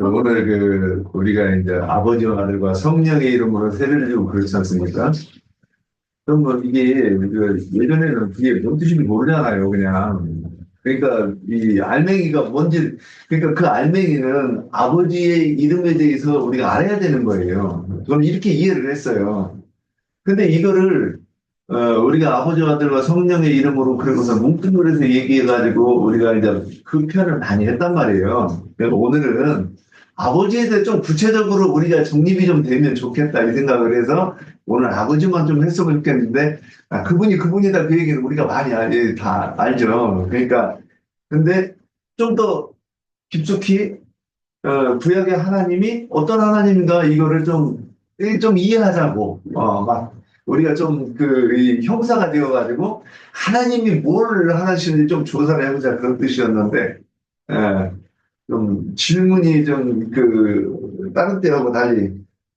오늘 그 우리가 이제 아버지와 아들과 성령의 이름으로 세례를 주고 그렇지 않습니까? 그럼 뭐 이게 그 예전에는 그게 뭔 뜻인지 모르잖아요, 그냥. 그러니까 이 알맹이가 뭔지 그러니까 그 알맹이는 아버지의 이름에 대해서 우리가 알아야 되는 거예요. 저는 이렇게 이해를 했어요. 근데 이거를 어, 우리가 아버지와 아들과 성령의 이름으로 그러고서 뭉뚱그려서 얘기해가지고 우리가 이제 그 표현을 많이 했단 말이에요. 그래서 오늘은 아버지에 대해 좀 구체적으로 우리가 정립이 좀 되면 좋겠다 이 생각을 해서 오늘 아버지만 좀 했으면 좋겠는데 아, 그분이 그분이다 그 얘기는 우리가 많이 알, 다 알죠. 그러니까 근데 좀 더 깊숙이 어, 구약의 하나님이 어떤 하나님인가 이거를 좀, 이- 좀 이해하자고 어, 막 우리가 좀그 형사가 되어가지고 하나님이 뭘 하시는지 좀 조사를 해보자 그런 뜻이었는데 예, 좀 질문이 좀 그 다른 때하고 달리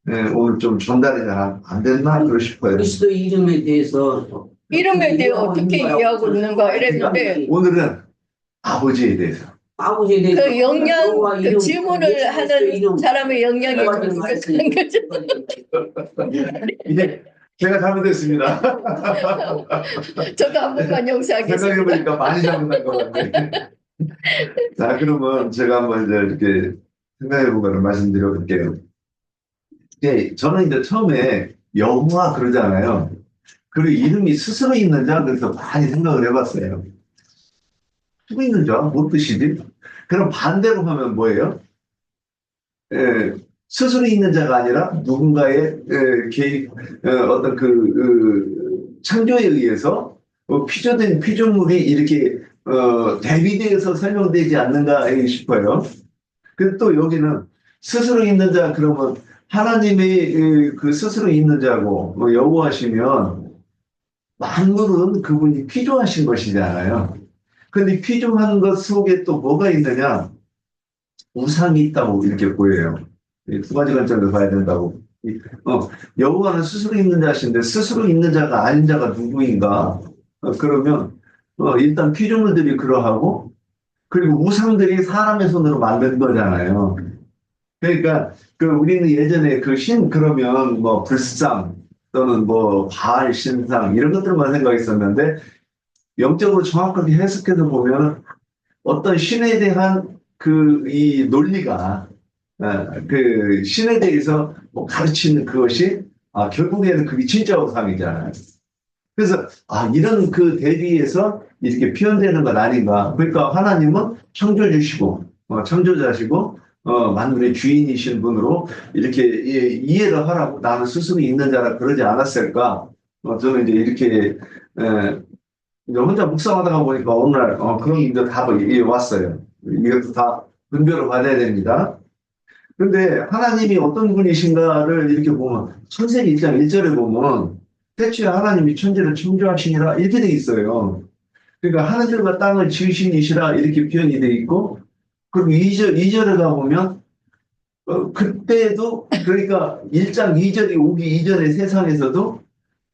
예, 오늘 좀 전달이 잘 안 됐나 그러 싶어요. 그리스도 이름에 대해서 이름에 대해 어떻게 이해하고 있는가 이랬는데 그러니까 오늘은 아버지에 대해서 아버지에 대해서 그 여호와 그 질문을 하는 사람의 영향이 있었던 거죠. 이제 제가 잘못했습니다. 저도 한 번만 용서하겠습니다. 생각해보니까 많이 잘못한 것 같네. 자, 그러면 제가 한번 이제 이렇게 생각해본 거를 말씀드려 볼게요. 예, 저는 이제 처음에 여호와 그러잖아요. 그리고 이름이 스스로 있는 자, 그래서 많이 생각을 해봤어요. 스스로 있는 자, 뭐 뜻이지? 그럼 반대로 하면 뭐예요? 예, 스스로 있는 자가 아니라 누군가의 예, 개입, 어, 어떤 그, 그 창조에 의해서 어, 피조된 피조물이 이렇게 어, 대비되어서 설명되지 않는가 싶어요. 그리고 또 여기는 스스로 있는 자 그러면 하나님의 그, 그 스스로 있는 자고 뭐 여호와시면 만물은 그분이 피조하신 것이잖아요. 근데 피조한 것 속에 또 뭐가 있느냐? 우상이 있다고 이렇게 보여요. 이두 가지 관점에서 봐야 된다고. 이- 어, 여호와는 스스로 있는 자신데 스스로 있는 자가 아닌 자가 누구인가? 어, 그러면 어, 일단 피조물들이 그러하고 그리고 우상들이 사람의 손으로 만든 거잖아요. 그러니까 그 우리는 예전에 그 신 그러면 뭐 불상 또는 뭐 바알 신상 이런 것들만 생각했었는데 영적으로 정확하게 해석해서 보면 어떤 신에 대한 그 이 논리가 어, 그 신에 대해서 뭐 가르치는 그것이 아, 결국에는 그게 진짜 우상이잖아요. 그래서 아 이런 그 대비에서 이렇게 표현되는 건 아닌가. 그러니까 하나님은 창조주시고 어, 창조자시고 어, 만물의 주인이신 분으로 이렇게 예, 이해를 하라고 나는 스스로 있는 자라 그러지 않았을까. 어, 저는 이제 이렇게 에, 이제 혼자 묵상하다가 보니까 어느 날 어, 그런 이제 답이 왔어요. 이것도 다 분별을 받아야 됩니다. 근데 하나님이 어떤 분이신가를 이렇게 보면 천세기 1장 1절에 보면 태초에 하나님이 천지를 창조하시니라 이렇게 돼 있어요. 그러니까 하늘과 땅을 지으시니시라 이렇게 표현이 돼 있고 그리고 2절, 2절에 가보면 어, 그때도 그러니까 1장 2절이 오기 이전의 세상에서도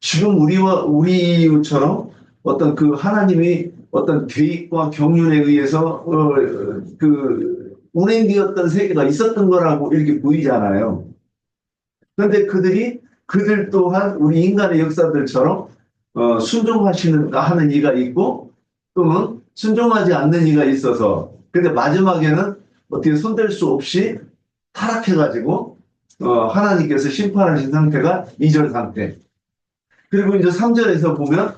지금 우리와 우리처럼 어떤 그 하나님이 어떤 계획과 경륜에 의해서 어, 그 운행되었던 세계가 있었던 거라고 이렇게 보이잖아요. 그런데 그들이 그들 또한 우리 인간의 역사들처럼 어, 순종하시는 하는 이가 있고 또는 순종하지 않는 이가 있어서 근데 마지막에는 어떻게 손댈 수 없이 타락해가지고 어, 하나님께서 심판하신 상태가 이전 상태. 그리고 이제 3절에서 보면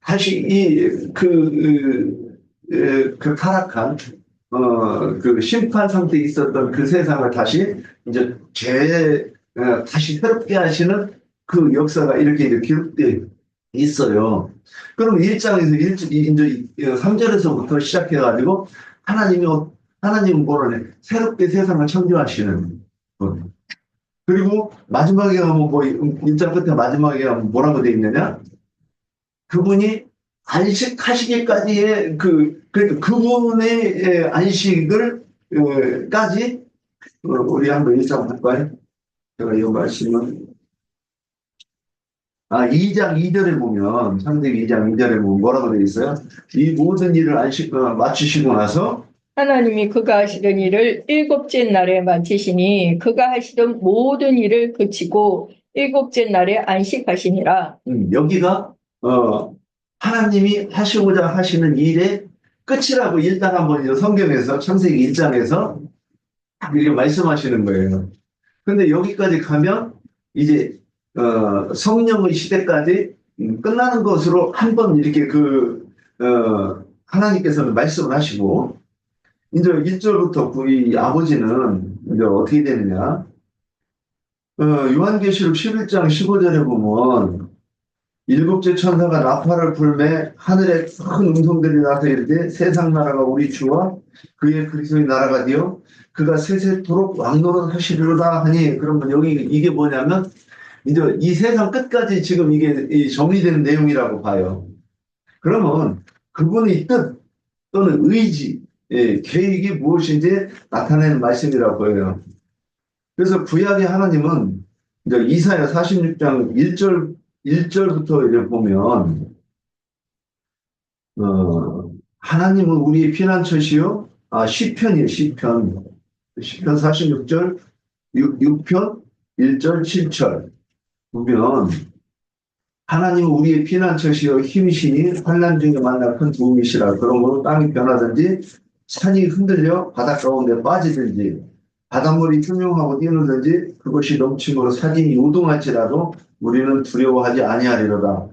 다시 이그 그, 그, 그 타락한 어, 그 심판 상태에 있었던 그 세상을 다시 이제 재 어, 다시 새롭게 하시는 그 역사가 이렇게 이제 기록되어 있어요. 그럼 1장에서 1, 이제 3절에서부터 시작해가지고 하나님이 어- 하나님은 뭐라네 새롭게 세상을 창조하시는 분. 그리고 마지막에 가면 뭐 1장 끝에 마지막에 가면 뭐라고 되어 있느냐? 그분이 안식하시기까지의 그 그러니까 그분의 예, 안식을 어, 까지 어, 우리 한번 일장 볼까요? 제가 이 말씀은 아 2장 2절에 보면 상대기 2장 2절에 보면 뭐라고 되어 있어요? 이 모든 일을 안식 어, 마치시고 나서 하나님이 그가 하시던 일을 일곱째 날에 마치시니 그가 하시던 모든 일을 그치고 일곱째 날에 안식하시니라. 음, 여기가 어, 하나님이 하시고자 하시는 일의 끝이라고 일단 한번 성경에서 창세기 1장에서 딱 이렇게 말씀하시는 거예요. 근데 여기까지 가면 이제 어, 성령의 시대까지 음, 끝나는 것으로 한 번 이렇게 그 어, 하나님께서는 말씀을 하시고 이제 1절부터 이 아버지는 이제 어떻게 되느냐? 어, 요한계시록 11장 15절에 보면 일곱째 천사가 나팔을 불매 하늘에 큰 음성들이 나서 이르되 세상 나라가 우리 주와 그의 그리스도의 나라가 되어 그가 세세토록 왕노릇 하시리로다 하니 그러면 여기 이게 뭐냐면 이제 이 세상 끝까지 지금 이게 이 정리되는 내용이라고 봐요. 그러면 그분의 뜻 또는 의지, 예, 계획이 무엇인지 나타내는 말씀이라고 보여요. 그래서 구약의 하나님은 이제 이사야 46장 1절 1절부터 이제 보면 어, 하나님은 우리의 피난처시요? 아 시편이에요 시편. 시편 46절 6, 6편 1절 7절 보면 하나님은 우리의 피난처시요 힘이시니 환난 중에 만날 큰 도움이시라. 그러므로 땅이 변하든지 산이 흔들려 바닷 가운데 빠지든지 바닷물이 투명하고 뛰노든지 그것이 넘침으로 사진이 요동할지라도 우리는 두려워하지 아니하리로다.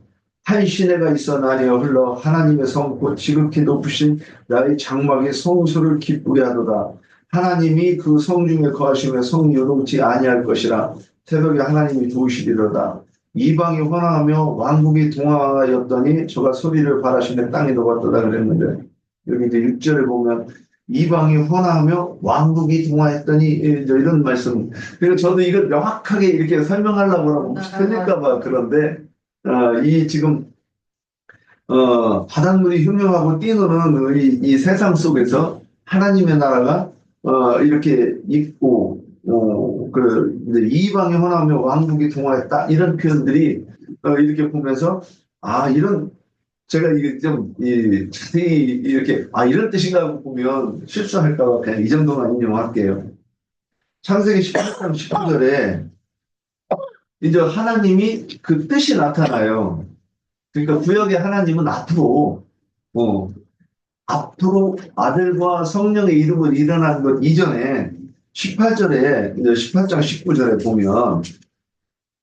한 시내가 있어 나뉘어 흘러 하나님의 성곧 지극히 높으신 나의 장막에 성수를 기쁘게 하도다. 하나님이 그 성 중에 거하시며 성 요동치 아니할 것이라. 새벽에 하나님이 도우시리로다. 이방이 환호하며 왕국이 동화하였더니 저가 소리를 바라시며 땅이 녹았도다 그랬는데 여기 이제 6절에 보면 이방이 환호하며 왕국이 동화했더니 이제 이런 말씀. 그래서 저도 이걸 명확하게 이렇게 설명하려고 하면 혹시 틀릴까봐 그런데 어, 이 지금 어, 바닷물이 흉흉하고 뛰노는 이, 이 세상 속에서 하나님의 나라가 어, 이렇게 있고 어, 그 이방이 헌하며 왕국이 동화했다. 이런 표현들이 어, 이렇게 보면서 아 이런 제가 이게 좀 이 자세히 이렇게 아 이런 뜻인가 하고 보면 실수할까봐 그냥 이 정도만 인용할게요. 창세기 18장 19절에 이제 하나님이 그 뜻이 나타나요. 그러니까 구역의 하나님은 앞으로 어, 앞으로 아들과 성령의 이름으로 일어난 것 이전에 18절에 이제 18장 19절에 보면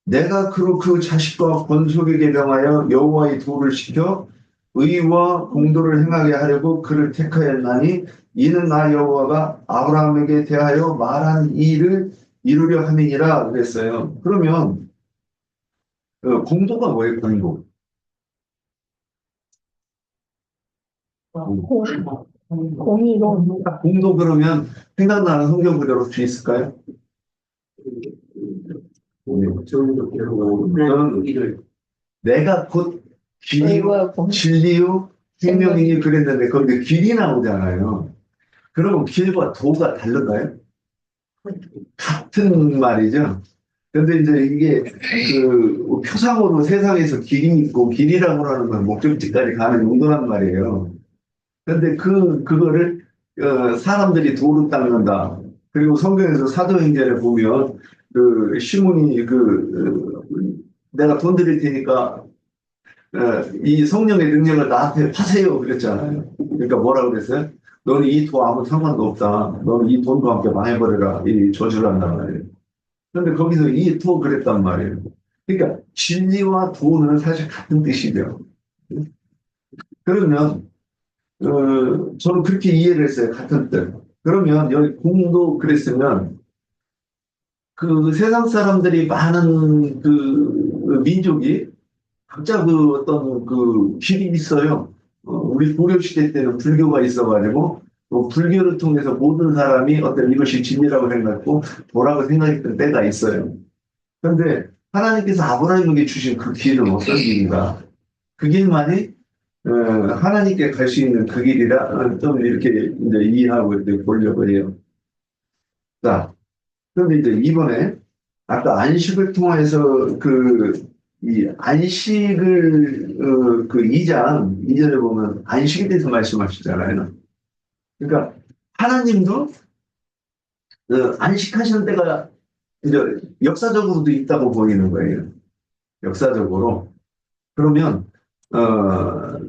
내가 그로 그 자식과 권속에게 명하여 여호와의 도를 시켜 의와 공도를 행하게 하려고 그를 택하였나니 이는 나 여호와가 아브라함에게 대하여 말한 일을 이루려 함이니라 그랬어요. 그러면 어, 공도가 뭐예요? 공도. 공의로 공도 그러면 생각나는 성경 구절로 혹시 있을까요? 저는 일을 내가 곧 공 진리요 생명이니 그랬는데 거기 길이 나오잖아요. 그러면 길과 도가 다른가요? 같은 말이죠. 근데 이제 이게 그 표상으로 세상에서 길이 있고 길이라고 하는 건 목적지까지 가는 용도란 말이에요. 근데 그 그거를 어, 사람들이 도로 닦는다. 그리고 성경에서 사도행전에 보면 그 시몬이 그 어, 내가 돈 드릴 테니까 어, 이 성령의 능력을 나한테 파세요 그랬잖아요. 그러니까 뭐라 그랬어요? 너는 이 돈 아무 상관도 없다. 너는 이 돈과 함께 망해버려라. 이 저주를 한단 말이에요. 그런데 거기서 이도 그랬단 말이에요. 그러니까 진리와 도는 사실 같은 뜻이죠. 그러면 어, 저는 그렇게 이해를 했어요. 같은 뜻. 그러면 여기 공도 그랬으면 그 세상 사람들이 많은 그 민족이 각자 그 어떤 그 길이 있어요. 어, 우리 고려 시대 때는 불교가 있어가지고 뭐 불교를 통해서 모든 사람이 어떤 이것이 진리라고 생각했고 도라고 생각했던 때가 있어요. 그런데 하나님께서 아브라함에게 주신 그 길은 어떤 길인가? 그 길만이 어, 하나님께 갈 수 있는 그 길이라 어, 좀 이렇게 이제 이해하고 이렇게 보려고 해요. 자, 그런데 이제 이번에 아까 안식을 통해서 그 이 안식을 어, 그 2장 2절에 보면 안식에 대해서 말씀하시잖아요. 그러니까 하나님도 어, 안식하시는 때가 역사적으로도 있다고 보이는 거예요. 역사적으로. 그러면 어,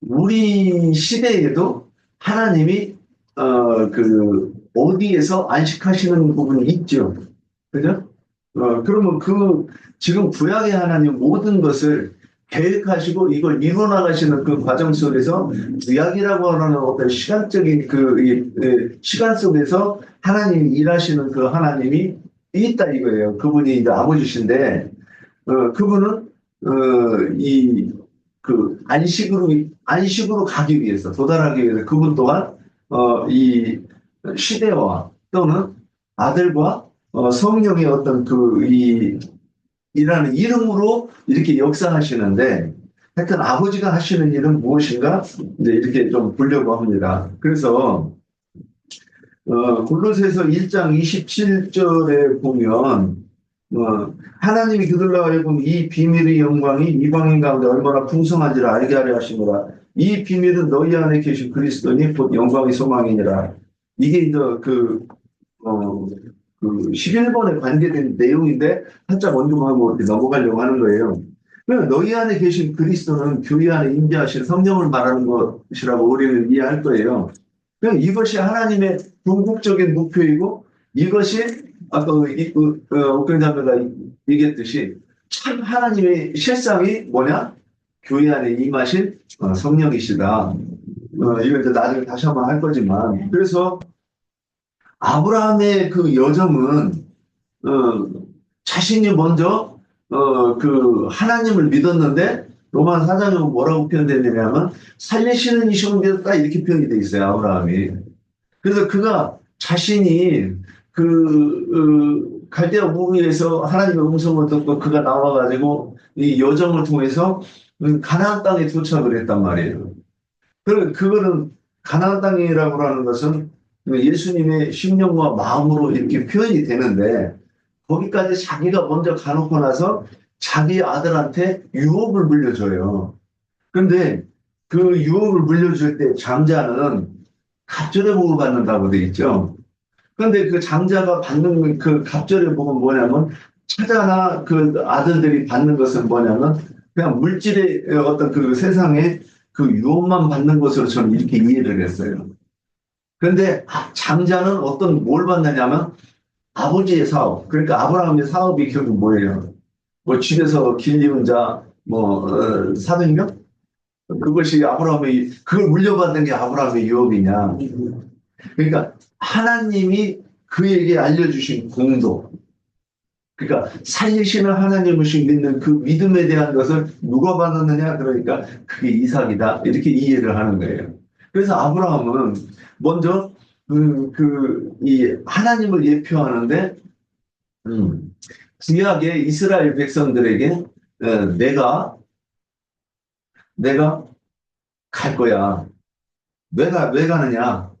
우리 시대에도 하나님이 어, 그 어디에서 안식하시는 부분이 있죠. 그죠? 어, 그러면 그 지금 구약의 하나님 모든 것을 계획하시고 이걸 이뤄 나가시는 그 과정 속에서 구약이라고 하는 어떤 시간적인 그 이, 이, 시간 속에서 하나님이 일하시는 그 하나님이 있다 이거예요. 그분이 이제 아버지신데 어, 그분은 어, 이그 안식으로 안식으로 가기 위해서 도달하기 위해서 그분 또한 어, 이 시대와 또는 아들과 어, 성령의 어떤 그 이 이라는 이름으로 이렇게 역사하시는데 하여튼 아버지가 하시는 일은 무엇인가 이제 이렇게 좀 보려고 합니다. 그래서 어, 골로새서 1장 27절에 보면 어, 하나님이 그들로 하여금 이 비밀의 영광이 이방인 가운데 얼마나 풍성한지를 알게 하려 하시노라. 이 비밀은 너희 안에 계신 그리스도니 곧 영광의 소망이니라. 이게 이제 그, 어, 그 11번에 관계된 내용인데 살짝 언급하고 넘어가려고 하는 거예요. 그러면 너희 안에 계신 그리스도는 교회 안에 임재하신 성령을 말하는 것이라고 우리는 이해할 거예요. 그럼 이것이 하나님의 궁극적인 목표이고 이것이 아까 이- 그, 어, 옥경자매가 얘기했듯이 참 하나님의 실상이 뭐냐? 교회 안에 임하신 어, 성령이시다. 어, 이거 이제 나중에 다시 한번 할 거지만 그래서 아브라함의 그 여정은 어, 자신이 먼저 어, 그 하나님을 믿었는데 로만 사장에 뭐라고 표현되느냐면 살리시는 이시온데 딱 이렇게 표현이 돼 있어요 아브라함이. 그래서 그가 자신이 그 어, 갈대아 무리에서 하나님의 음성을 듣고 그가 나와가지고 이 여정을 통해서 음, 가나안 땅에 도착을 했단 말이에요. 그 그거는 가나안 땅이라고 하는 것은 예수님의 심령과 마음으로 이렇게 표현이 되는데 거기까지 자기가 먼저 가놓고 나서 자기 아들한테 유업을 물려줘요. 근데 그 유업을 물려줄 때 장자는 갑절의 복을 받는다고 돼 있죠. 근데 그 장자가 받는 그 갑절의 복은 뭐냐면 차자나 그 아들들이 받는 것은 뭐냐면 그냥 물질의 어떤 그 세상에 그 유업만 받는 것으로 저는 이렇게 이해를 했어요. 근데 장자는 어떤 뭘 받느냐면 아버지의 사업. 그러니까 아브라함의 사업이 결국 뭐예요? 뭐 집에서 길리운 자, 뭐 어, 400명? 그것이 아브라함의 그걸 물려받는 게 아브라함의 유업이냐? 그러니까 하나님이 그에게 알려주신 공도. 그러니까 살리시는 하나님을 믿는 그 믿음에 대한 것을 누가 받았느냐? 그러니까 그게 이삭이다. 이렇게 이해를 하는 거예요. 그래서 아브라함은 먼저 그, 그, 이 하나님을 예표하는데, 음, 구약의 이스라엘 백성들에게 어, 내가 내가 갈 거야. 왜 가 왜 가느냐?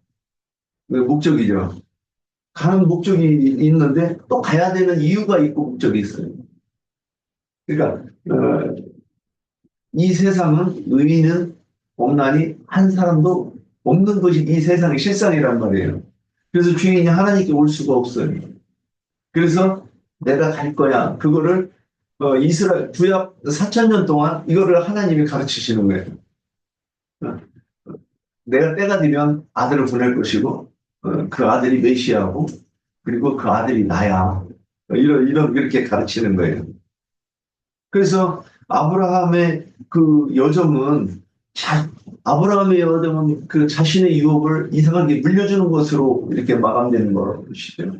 그 목적이죠. 가는 목적이 있는데 또 가야 되는 이유가 있고 목적이 있어요. 그러니까 어, 이 세상은 의인은 없나니 한 사람도 없는 것이 이 세상의 실상이란 말이에요. 그래서 주인이 하나님께 올 수가 없어요. 그래서 내가 갈 거야. 그거를 어, 이스라엘 구약 4천 년 동안 이거를 하나님이 가르치시는 거예요. 어, 내가 때가 되면 아들을 보낼 것이고 어, 그 아들이 메시아고 그리고 그 아들이 나야. 어, 이런 이런 이렇게 가르치는 거예요. 그래서 아브라함의 그 여정은 자, 아브라함의 여정은 그 자신의 유업을 이상하게 물려주는 것으로 이렇게 마감되는 것이죠.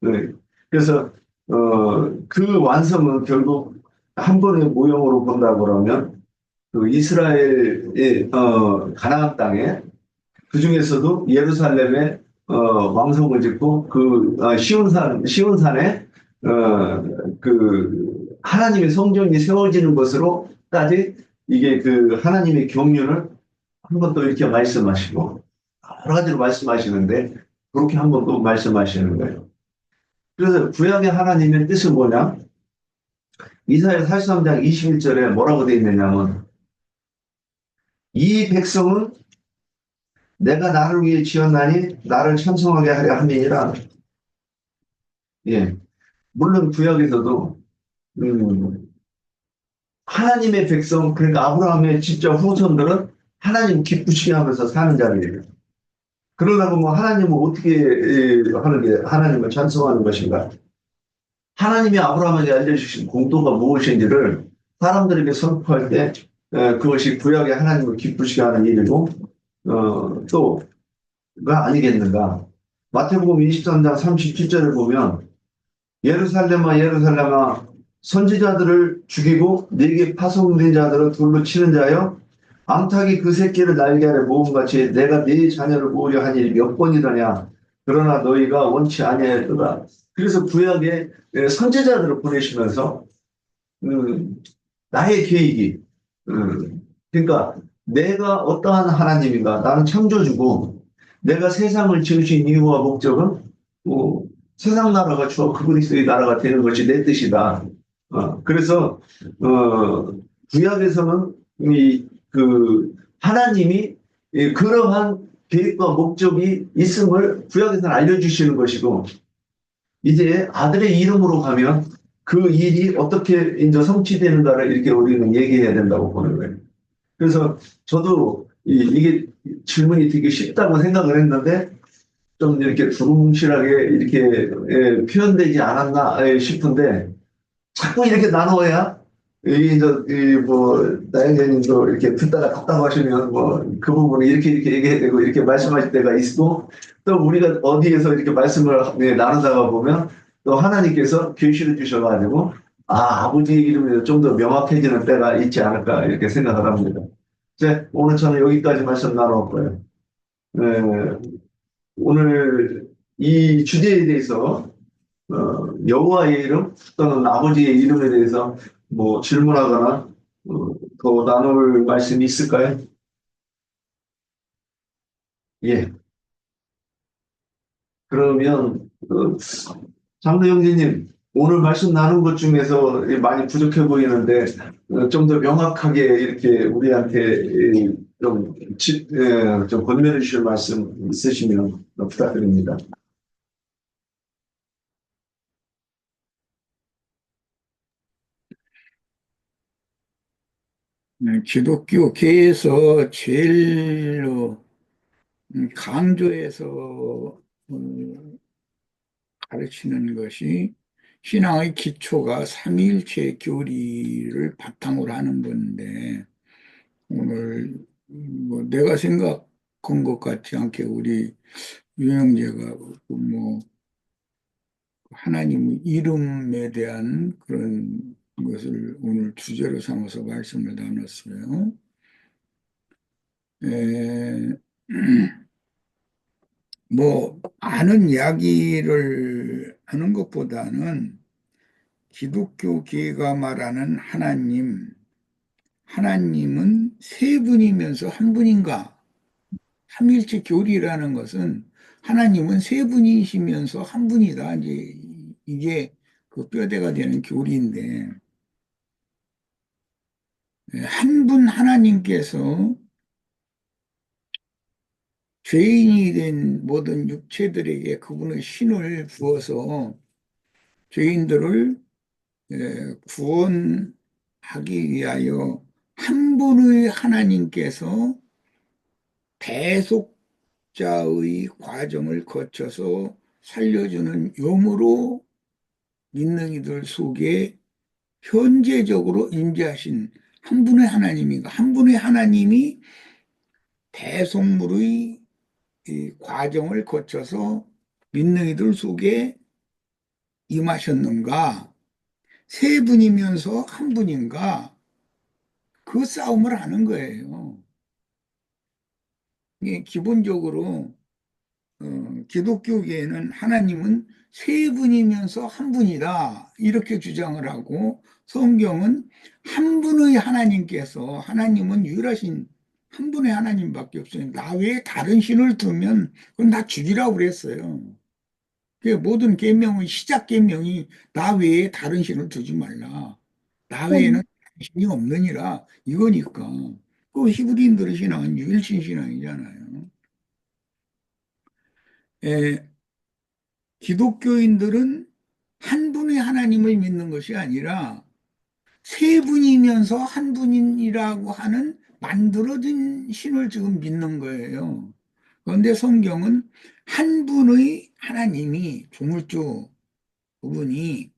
네. 그래서 어, 그 완성은 결국 한 번의 모형으로 본다고 그러면 그 이스라엘의 어, 가나안 땅에 그 중에서도 예루살렘에 어, 왕성을 짓고 그 어, 시온산 시온산에 어, 그 하나님의 성전이 세워지는 것으로까지 이게 그 하나님의 경륜을 한번또 이렇게 말씀하시고 여러 가지로 말씀하시는데 그렇게 한 번 또 말씀하시는 거예요. 그래서 구약의 하나님의 뜻은 뭐냐? 이사야 43장 21절에 뭐라고 되어 있느냐면 이 백성은 내가 나를 위해 지었나니 나를 찬송하게 하려 함이니라. 예. 물론 구약에서도 음, 하나님의 백성 그러니까 아브라함의 직접 후손들은 하나님 기쁘시게 하면서 사는 자리예요. 그러다 보면 하나님은 어떻게 예, 하는 게 하나님을 찬송하는 것인가? 하나님이 아브라함에게 알려주신 공도가 무엇인지를 사람들에게 선포할 때 에, 그것이 구약의 하나님을 기쁘시게 하는 일이고 어, 또가 아니겠는가? 마태복음 23장 37절을 보면 예루살렘아 예루살렘아 선지자들을 죽이고 네게 파송된 자들을 돌로 치는 자여 암탉이 그 새끼를 날개 아래 모음같이 내가 네 자녀를 모으려 한 일이 몇 번이더냐? 그러나 너희가 원치 아니하였도다. 그래서 구약에 예, 선지자들을 보내시면서 음, 나의 계획이 음, 그러니까 내가 어떠한 하나님인가? 나는 창조주고 내가 세상을 지으신 이유와 목적은 뭐, 세상 나라가 주어 그리스도의 나라가 되는 것이 내 뜻이다. 어, 그래서 어, 구약에서는 이 그 하나님이 이 그러한 계획과 목적이 있음을 구약에서는 알려주시는 것이고 이제 아들의 이름으로 가면 그 일이 어떻게 이제 성취되는가를 이렇게 우리는 얘기해야 된다고 보는 거예요. 그래서 저도 이, 이게 질문이 되게 쉽다고 생각을 했는데 좀 이렇게 두루뭉실하게 이렇게 예, 표현되지 않았나 예, 싶은데 자꾸 이렇게 나눠야 이, 저, 이, 뭐, 나영자님도 이렇게 듣다가 답답 하시면 뭐, 그 부분을 이렇게 이렇게 얘기해야 되고 이렇게 말씀하실 때가 있고 또 우리가 어디에서 이렇게 말씀을 예, 나누다가 보면 또 하나님께서 계시를 주셔가지고 아, 아버지의 이름이 좀 더 명확해지는 때가 있지 않을까 이렇게 생각을 합니다. 이제 오늘 저는 여기까지 말씀 거예요. 예, 오늘 이 주제에 대해서 어, 여호와의 이름 또는 아버지의 이름에 대해서 뭐 질문하거나 어, 더 나눌 말씀이 있을까요? 예. 그러면 어, 장로 형제님 오늘 말씀 나눈 것 중에서 많이 부족해 보이는데 좀 더 명확하게 이렇게 우리한테 이, 좀, 좀 권면해 주실 말씀 있으시면 부탁드립니다. 기독교계에서 제일로 음, 강조해서 음, 가르치는 것이 신앙의 기초가 삼위일체 교리를 바탕으로 하는 건데 오늘 음, 뭐 내가 생각한 것 같지 않게 우리 유영재가 뭐 하나님 이름에 대한 그런 것을 오늘 주제로 삼아서 말씀을 나눴어요. 에, 뭐 아는 이야기를 하는 것보다는 기독교계가 말하는 하나님, 하나님은 세 분이면서 한 분인가? 삼일체 교리라는 것은 하나님은 세 분이시면서 한 분이다. 이제 이게 그 뼈대가 되는 교리인데 한 분 하나님께서 죄인이 된 모든 육체들에게 그분의 신을 부어서 죄인들을 에, 구원하기 위하여 한 분의 하나님께서 대속자의 과정을 거쳐서 살려주는 용으로 믿는 이들 속에 현재적으로 임재하신 한 분의 하나님인가? 한 분의 하나님이 대속물의 이 과정을 거쳐서 믿는 이들 속에 임하셨는가? 세 분이면서 한 분인가? 그 싸움을 하는 거예요. 이게 기본적으로 어, 기독교계에는 하나님은 세 분이면서 한 분이다. 이렇게 주장을 하고 성경은 한 분의 하나님께서 하나님은 유일하신 한 분의 하나님밖에 없어요. 나 외에 다른 신을 두면 그건 다 죽이라고 그랬어요. 그 모든 계명의 시작 계명이 나 외에 다른 신을 두지 말라. 나 외에는 신이 없느니라 이거니까. 그 히브리인들의 신앙은 유일신 신앙이잖아요. 에, 기독교인들은 한 분의 하나님을 믿는 것이 아니라 세 분이면서 한 분이라고 하는 만들어진 신을 지금 믿는 거예요. 그런데 성경은 한 분의 하나님이 조물주 그분이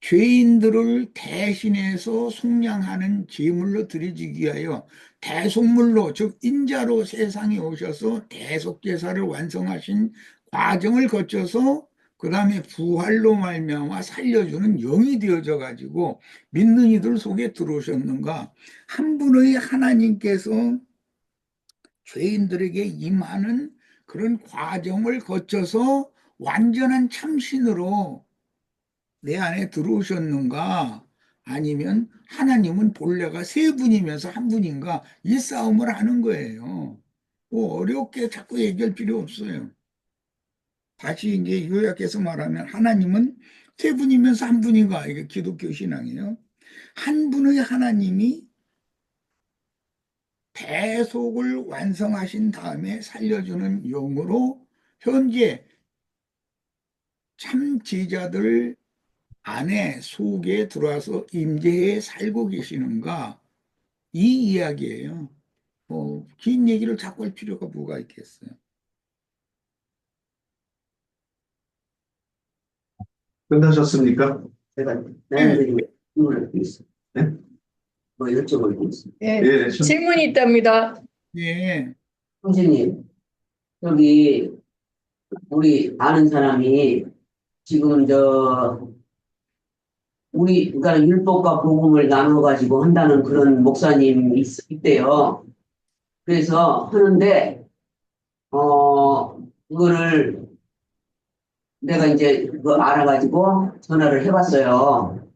죄인들을 대신해서 속량하는 제물로 드려지기 위하여 대속물로 즉 인자로 세상에 오셔서 대속제사를 완성하신 과정을 거쳐서 그 다음에 부활로 말미암아 살려주는 영이 되어져 가지고 믿는 이들 속에 들어오셨는가 한 분의 하나님께서 죄인들에게 임하는 그런 과정을 거쳐서 완전한 참신으로 내 안에 들어오셨는가 아니면 하나님은 본래가 세 분이면서 한 분인가 이 싸움을 하는 거예요. 뭐 어렵게 자꾸 얘기할 필요 없어요. 다시 이제 요약해서 말하면 하나님은 세 분이면서 한 분인가 이게 기독교 신앙이에요. 한 분의 하나님이 대속을 완성하신 다음에 살려주는 영으로 현재 참 제자들 안에 속에 들어와서 임재해 살고 계시는가 이 이야기예요. 뭐 긴 얘기를 자꾸 할 필요가 뭐가 있겠어요. 끝나셨습니까? 제가 나는 질문을 게 있어. 네? 뭐 여쭤볼 게 있어. 예, 예, 질문이 있답니다. 예, 선생님, 여기 우리 아는 사람이 지금 저 우리 그러니까 율법과 복음을 나눠 가지고 한다는 그런 목사님 이 있- 있대요. 그래서 하는데 어 그거를 내가 이제 그거 알아가지고 전화를 해봤어요.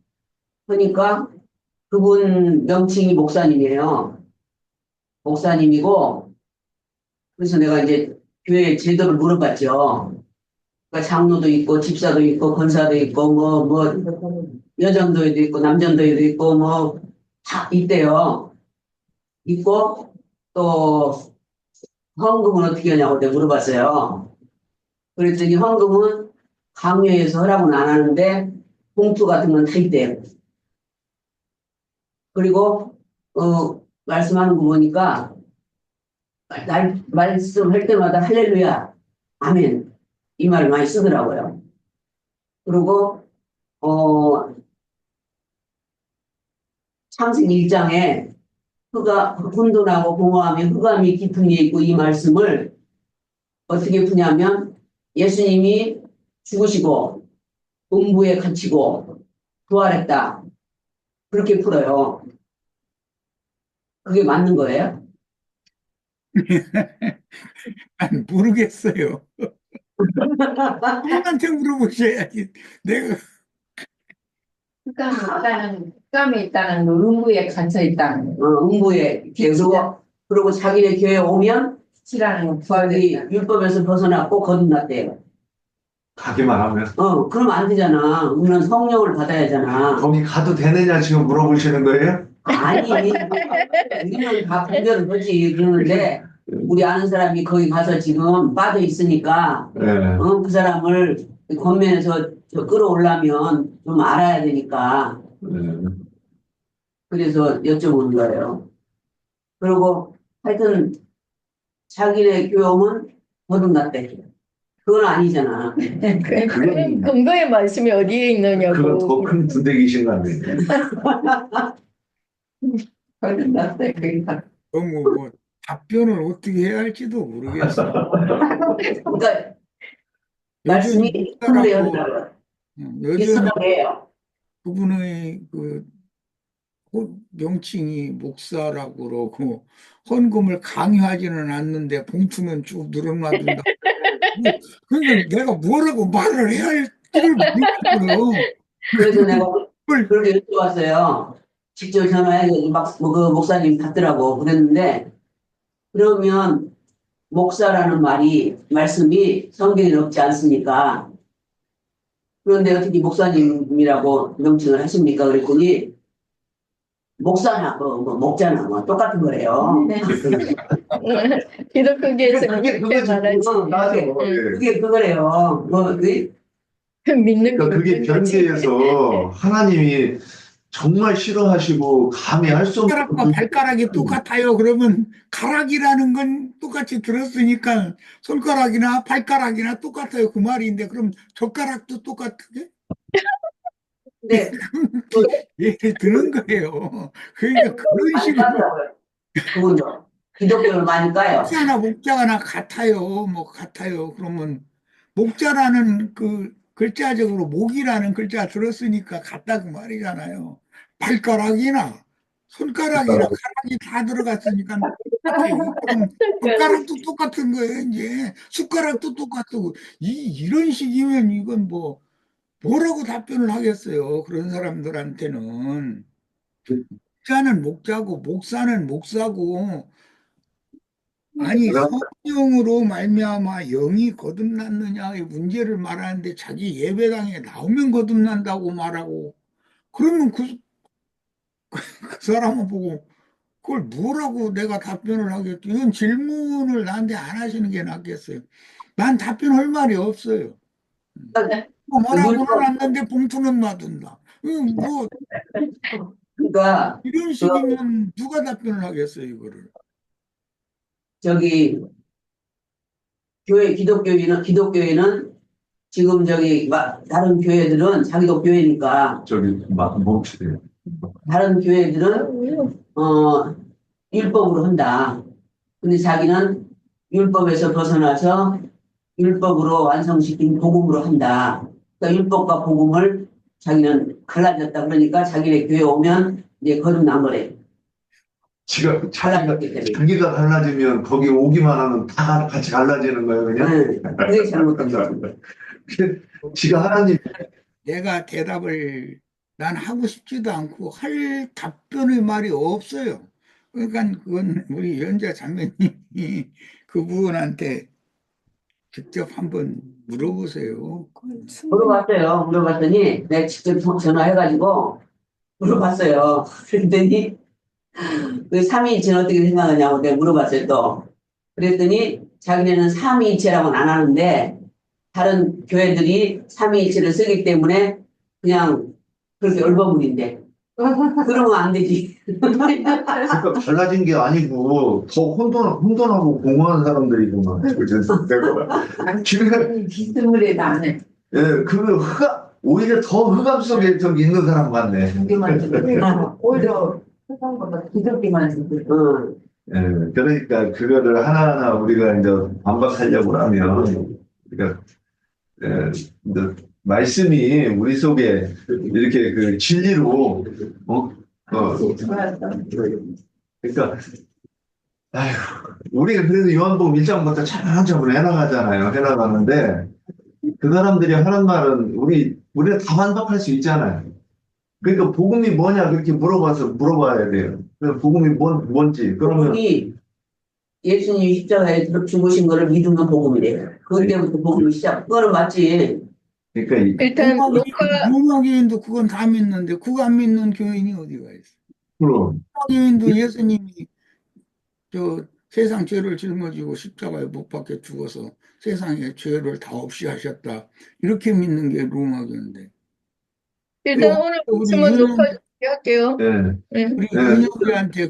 그러니까 그분 명칭이 목사님이에요. 목사님이고 그래서 내가 이제 교회 제도를 물어봤죠. 그러니까 장로도 있고 집사도 있고 권사도 있고 뭐뭐 여정도에도 있고 남정도에도 있고 뭐 다 있대요. 있고 또 헌금은 어떻게 하냐고 내가 물어봤어요. 그랬더니 헌금은 강요해서 허락은 안 하는데 봉투 같은 건 다 있대요. 그리고 어 말씀하는 거 보니까 날 말씀할 때마다 할렐루야, 아멘 이 말을 많이 쓰더라고요. 그리고 어 창세기 1장에 흑가 혼돈하고 공허함이 흑암이 깊은 게 있고 이 말씀을 어떻게 푸냐면 예수님이 죽으시고 음부에 갇히고 부활했다 그렇게 풀어요. 그게 맞는 거예요? 난 모르겠어요. 그분한테 물어보셔야지. 내가 흑감이 있다는 흑감이 있다는 거, 음부에 갇혀 있다는 거, 어, 음부에 그리고 그리고 자기네 교회 오면 치라는 부활이 율법에서 벗어났고 거듭났대요. 가기만 하면. 어, 그럼 안 되잖아. 우리는 성령을 받아야 하잖아. 거기 가도 되느냐 지금 물어보시는 거예요? 아니, 우리는 다 분별을 하지 그러는데 우리 아는 사람이 거기 가서 지금 빠져 있으니까 예. 어, 그 사람을 겉면에서 저 끌어올라면 좀 알아야 되니까 예. 그래서 여쭤보는 거예요. 그리고 하여튼 자기네 오면 거듭났대. 그건 아니잖아. 그- 그런 근거의 말씀이 어디에 그건 있느냐고. 더큰 분대기신 것 같네요. 거듭났어요. 그게 다. 너무 뭐 답변을 어떻게 해야 할지도 모르겠어. 그러니까 말씀이 목사라고, 그래요. 여전히 익숙하게요. 그분의 그 호- 명칭이 목사라고 그러고 헌금을 강요하지는 않는데 봉투는 쭉 늘어놔둔다. 그러니까 내가 뭐라고 말을 해야 할지를 모르겠어요. 그래서 내가 그렇게 여쭤봤어요. 직접 전화해 막그 목사님 받더라고 그랬는데 그러면 목사라는 말이 말씀이 성경에 없지 않습니까? 그런데 어떻게 목사님이라고 명칭을 하십니까? 그랬더니 목사나 뭐, 뭐 목자나 뭐 똑같은 거래요. 기독교계에서 그게. 말하지. 맞아. 네. 예. 그게 그거래요. 뭐, 그, 믿는 그러니까 그게 믿는 거지. 변개에서 하나님이 정말 싫어하시고 감히 할 수 없는 손가락과 발가락이 똑같아요. 그러면 가락이라는 건 똑같이 들었으니까 손가락이나 발가락이나 똑같아요. 그 말인데 그럼 젓가락도 똑같게 근데, 예를 드는 거예요. 그러니까 그런 식으로. 그분도. 기독교를 많이 까요. 목자나 목자나 같아요. 뭐 같아요. 그러면 목자라는 그 글자적으로 목이라는 글자 들었으니까 같다 그 말이잖아요. 발가락이나 손가락이나 가락이 다 들어갔으니까 젓가락도 똑같은 거예요. 이제 숟가락도 똑같고 이 이런 식이면 이건 뭐 뭐라고 답변을 하겠어요. 그런 사람들한테는 목자는 목자고 목사는 목사고 아니 성령으로 말미암아 영이 거듭났느냐의 문제를 말하는데 자기 예배당에 나오면 거듭난다고 말하고 그러면 그, 그 사람을 보고 그걸 뭐라고 내가 답변을 하겠죠? 이건 질문을 나한테 안 하시는 게 낫겠어요. 난 답변할 말이 없어요. 뭐 말하고는 않는데 봉투는 놔둔다. 음, 뭐 그러니까, 이런 식이면 누가 답변을 하겠어요, 이거를. 저기, 교회, 기독교인은, 기독교인은 지금 저기, 마- 다른 교회들은 자기도 교회니까, 저기 막 멈추세요. 다른 교회들은, 어, 율법으로 한다. 근데 자기는 율법에서 벗어나서 율법으로 완성시킨 복음으로 한다. 그러니까 율법과 복음을 자기는 갈라졌다. 그러니까 자기네 교회 오면 이제 거듭난 거래. 지가 때문에. 자기가 갈라지면 거기 오기만 하면 다 같이 갈라지는 거예요, 그냥. 네, 그게 잘못된 거죠. 지가 하나님 내가 대답을 난 하고 싶지도 않고 할 답변의 말이 없어요. 그러니까 그건 우리 연자 자매님이 그분한테 직접 한번 물어보세요. 물어봤어요. 물어봤더니 내가 직접 전- 전화해가지고 물어봤어요. 그랬더니 그 삼위일체는 어떻게 생각하냐고 내가 물어봤어요 또. 그랬더니 자기네는 삼위일체라고는 안 하는데 다른 교회들이 삼위일체를 쓰기 때문에 그냥 그렇게 얼버무린대. 그러면 안 되지. 그러니까 갈라진 게 아니고 더 혼돈, 혼돈하고 공허한 사람들이구만. 지금 비스무리해 나는. 예, 그 흑암 오히려 더 흑암 속에 저기 있는 사람 같네. 오히려 기독교만 쓰고 어. 예, 그러니까 그거를 하나하나 우리가 이제 반박하려고 하면, 그러니까 예, 이제 말씀이 우리 속에 이렇게 그 진리로 어, 어, 그러니까 아휴, 우리가 그래도 요한복음 1장부터 차근차근 해나가잖아요. 해나가는데 그 사람들이 하는 말은 우리 우리가 다 반박할 수 있잖아요. 그러니까 복음이 뭐냐 그렇게 물어봐서 물어봐야 돼요. 그래서 복음이 뭔 뭔지 그러면 복음이 예수님이 십자가에 죽으신 거를 믿으면 복음이래요. 그때부터 복음이 시작. 그거는 맞지. 그러니까 이- 일단 로마 녹화 로마 교인도 그건 다 믿는데 그거 안 믿는 교인이 어디가 있어? 그럼 로마 교인도 예수님이 저 세상 죄를 짊어지고 십자가에 못 박혀 죽어서 세상의 죄를 다 없이 하셨다 이렇게 믿는 게 로마 교인데 일단 오늘 우리 말씀은 녹화 할게요. 예. 네. 우리 네. 은혁이한테